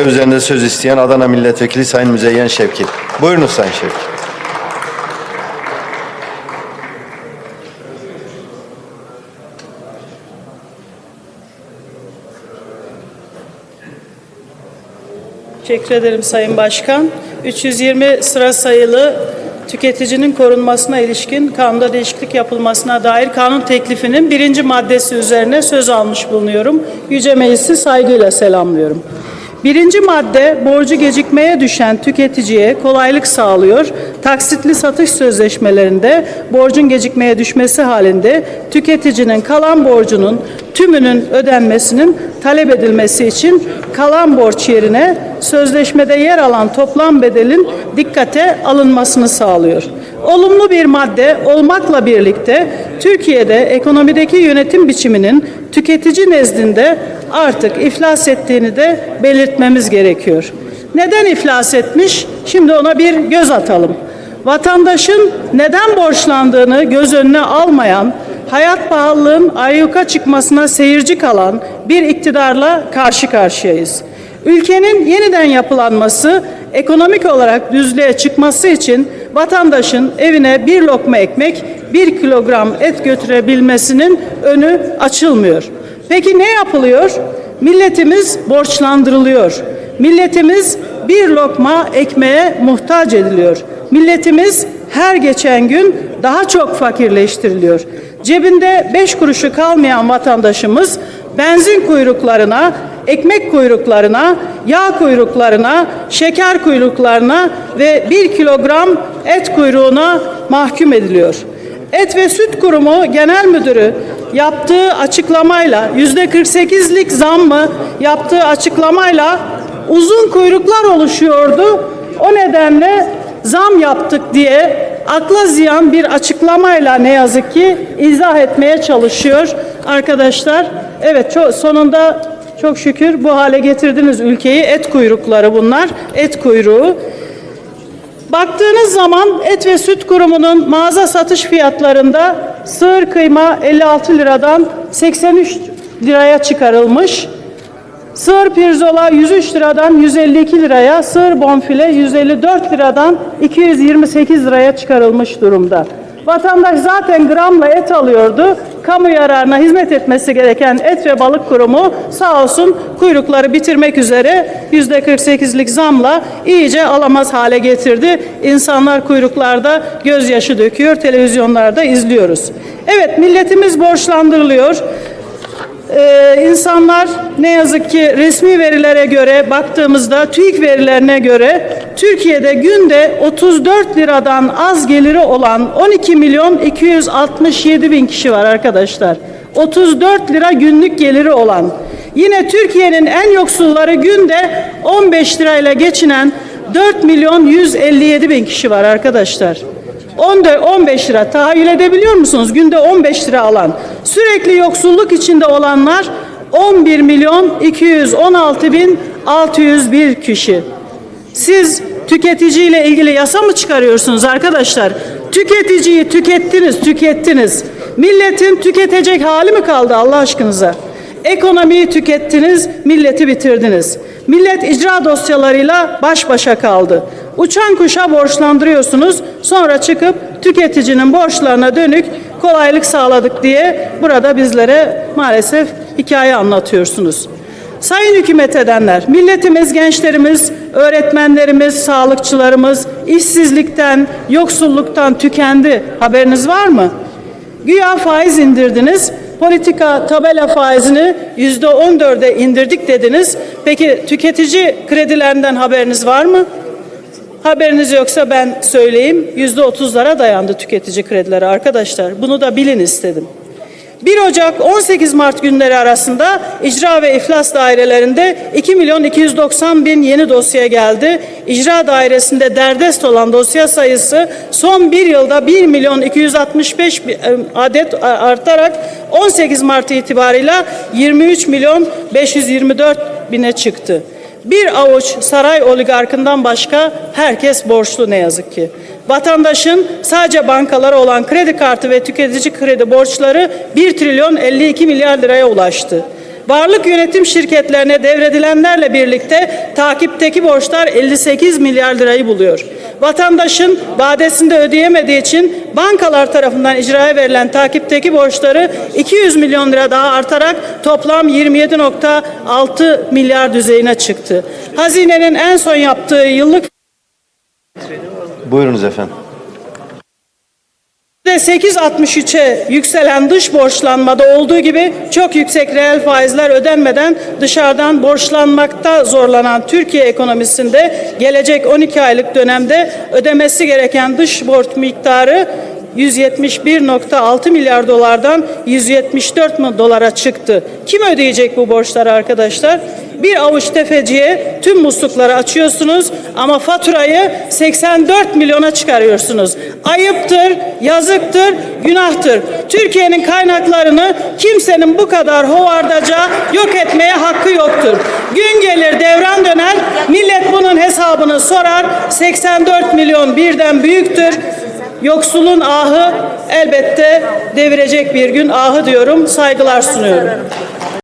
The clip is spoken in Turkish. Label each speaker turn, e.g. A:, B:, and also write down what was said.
A: Üzerinde söz isteyen Adana Milletvekili Sayın Müzeyyen Şevki. Buyurunuz Sayın Şevki.
B: Teşekkür ederim Sayın Başkan. 320 sıra sayılı tüketicinin korunmasına ilişkin kanunda değişiklik yapılmasına dair kanun teklifinin birinci maddesi üzerine söz almış bulunuyorum. Yüce Meclisi saygıyla selamlıyorum. Birinci madde borcu gecikmeye düşen tüketiciye kolaylık sağlıyor. Taksitli satış sözleşmelerinde borcun gecikmeye düşmesi halinde tüketicinin kalan borcunun tümünün ödenmesinin talep edilmesi için kalan borç yerine sözleşmede yer alan toplam bedelin dikkate alınmasını sağlıyor. Olumlu bir madde olmakla birlikte Türkiye'de ekonomideki yönetim biçiminin tüketici nezdinde artık iflas ettiğini de belirtmemiz gerekiyor. Neden iflas etmiş? Şimdi ona bir göz atalım. Vatandaşın neden borçlandığını göz önüne almayan, hayat pahalılığın ayyuka çıkmasına seyirci kalan bir iktidarla karşı karşıyayız. Ülkenin yeniden yapılanması, ekonomik olarak düzlüğe çıkması için vatandaşın evine bir lokma ekmek, bir kilogram et götürebilmesinin önü açılmıyor. Peki ne yapılıyor? Milletimiz borçlandırılıyor. Milletimiz bir lokma ekmeğe muhtaç ediliyor. Milletimiz her geçen gün daha çok fakirleştiriliyor. Cebinde beş kuruşu kalmayan vatandaşımız benzin kuyruklarına, ekmek kuyruklarına, yağ kuyruklarına, şeker kuyruklarına ve bir kilogram et kuyruğuna mahkum ediliyor. Et ve Süt Kurumu Genel Müdürü yaptığı açıklamayla yüzde 48'lik zammı yaptığı açıklamayla uzun kuyruklar oluşuyordu. O nedenle zam yaptık diye akla ziyan bir açıklamayla ne yazık ki izah etmeye çalışıyor arkadaşlar. Evet sonunda çok şükür bu hale getirdiniz ülkeyi. Et kuyrukları bunlar. Et kuyruğu. Baktığınız zaman Et ve Süt Kurumu'nun mağaza satış fiyatlarında sığır kıyma 56 liradan 83 liraya çıkarılmış. Sığır pirzola 103 liradan 152 liraya, sığır bonfile 154 liradan 228 liraya çıkarılmış durumda. Vatandaş zaten gramla et alıyordu. Kamu yararına hizmet etmesi gereken Et ve Balık Kurumu sağ olsun kuyrukları bitirmek üzere yüzde 48'lik zamla iyice alamaz hale getirdi. İnsanlar kuyruklarda gözyaşı döküyor, televizyonlarda izliyoruz. Evet milletimiz borçlandırılıyor. Ee, insanlar ne yazık ki resmi verilere göre baktığımızda TÜİK verilerine göre Türkiye'de günde 34 liradan az geliri olan 12 milyon 267 bin kişi var arkadaşlar. 34 lira günlük geliri olan. Yine Türkiye'nin en yoksulları günde 15 lirayla geçinen 4 milyon 157 bin kişi var arkadaşlar. 14, 15 lira tahayyül edebiliyor musunuz? Günde 15 lira alan. Sürekli yoksulluk içinde olanlar 11 milyon 216 bin 601 kişi. Siz tüketiciyle ilgili yasa mı çıkarıyorsunuz arkadaşlar? Tüketiciyi tükettiniz, tükettiniz. Milletin tüketecek hali mi kaldı Allah aşkınıza? Ekonomiyi tükettiniz, milleti bitirdiniz. Millet icra dosyalarıyla baş başa kaldı. Uçan kuşa borçlandırıyorsunuz, sonra çıkıp tüketicinin borçlarına dönük kolaylık sağladık diye burada bizlere maalesef hikaye anlatıyorsunuz. Sayın hükümet edenler, milletimiz, gençlerimiz, öğretmenlerimiz, sağlıkçılarımız işsizlikten, yoksulluktan tükendi. Haberiniz var mı? Güya faiz indirdiniz. Politika tabela faizini yüzde on dörde indirdik dediniz. Peki tüketici kredilerinden haberiniz var mı? Haberiniz yoksa ben söyleyeyim. Yüzde otuzlara dayandı tüketici kredileri arkadaşlar. Bunu da bilin istedim. 1 Ocak 18 Mart günleri arasında icra ve iflas dairelerinde 2 milyon 290 bin yeni dosya geldi. İcra dairesinde derdest olan dosya sayısı son bir yılda 1 milyon 265 bin, e, adet artarak 18 Mart itibarıyla 23 milyon 524 bine çıktı. Bir avuç saray oligarkından başka herkes borçlu ne yazık ki. Vatandaşın sadece bankalara olan kredi kartı ve tüketici kredi borçları 1 trilyon 52 milyar liraya ulaştı. Varlık yönetim şirketlerine devredilenlerle birlikte takipteki borçlar 58 milyar lirayı buluyor. Vatandaşın vadesinde ödeyemediği için bankalar tarafından icraya verilen takipteki borçları 200 milyon lira daha artarak toplam 27.6 milyar düzeyine çıktı. Hazinenin en son yaptığı yıllık
A: Buyurunuz efendim.
B: %8.63'e yükselen dış borçlanmada olduğu gibi çok yüksek reel faizler ödenmeden dışarıdan borçlanmakta zorlanan Türkiye ekonomisinde gelecek 12 aylık dönemde ödemesi gereken dış borç miktarı 171.6 milyar dolardan 174 mi dolara çıktı. Kim ödeyecek bu borçları arkadaşlar? Bir avuç tefeciye tüm muslukları açıyorsunuz ama faturayı 84 milyona çıkarıyorsunuz. Ayıptır, yazıktır, günahtır. Türkiye'nin kaynaklarını kimsenin bu kadar hovardaca yok etmeye hakkı yoktur. Gün gelir devran döner, millet bunun hesabını sorar. 84 milyon birden büyüktür. Yoksulun ahı elbette devirecek bir gün ahı diyorum. Saygılar sunuyorum.